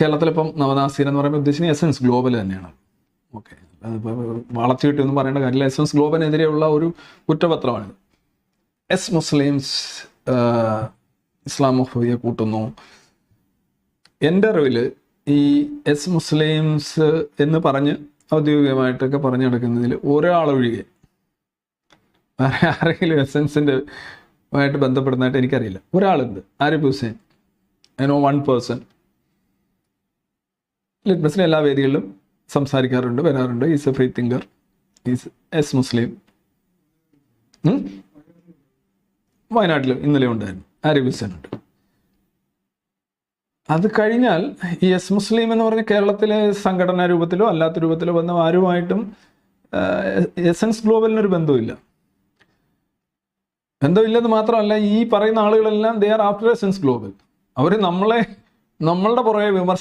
കേരളത്തിലിപ്പം നവദാസീൻ എന്ന് പറയുമ്പോൾ ഉദ്ദേശിക്കുന്ന എസൻസ് ഗ്ലോബൽ തന്നെയാണ്. ഓക്കെ വളർച്ച കിട്ടിയെന്ന് പറയേണ്ട കാര്യമില്ല. എസൻസ് ഗ്ലോബലിനെതിരെയുള്ള ഒരു കുറ്റപത്രമാണിത്. എസ് മുസ്ലിംസ് ഇസ്ലാമോഫോബിയെ കൂട്ടുന്നു. എന്റെ അറിവിൽ ഈ എസ് മുസ്ലിംസ് എന്ന് പറഞ്ഞ് ഔദ്യോഗികമായിട്ടൊക്കെ പറഞ്ഞു നടക്കുന്നതിൽ ഒരാളൊഴികെ വേറെ ആരെങ്കിലും എസൻസിന്റെ ആയിട്ട് ബന്ധപ്പെടുന്നതായിട്ട് എനിക്കറിയില്ല. ഒരാളുണ്ട്. Arif Hussain. I know one person ലിറ്റ്മസിലെ എല്ലാ വേദികളിലും സംസാരിക്കാറുണ്ട് വരാറുണ്ട്. Is a free thinker is as Muslim? വയനാട്ടിൽ ഇന്നലെ ഉണ്ടായിരുന്നു. ആരിഫ് ഉണ്ട്. അത് കഴിഞ്ഞാൽ ഈ എസ് മുസ്ലിം എന്ന് പറഞ്ഞ കേരളത്തിലെ സംഘടനാ രൂപത്തിലോ അല്ലാത്ത രൂപത്തിലോ വന്ന ആരുമായിട്ടും എസൻസ് ഗ്ലോബലിനൊരു ബന്ധമില്ല ബന്ധമില്ലെന്ന് മാത്രമല്ല ഈ പറയുന്ന ആളുകളെല്ലാം they are after essence global അവർ നമ്മളെ നമ്മളുടെ പുറകെ വിമർശ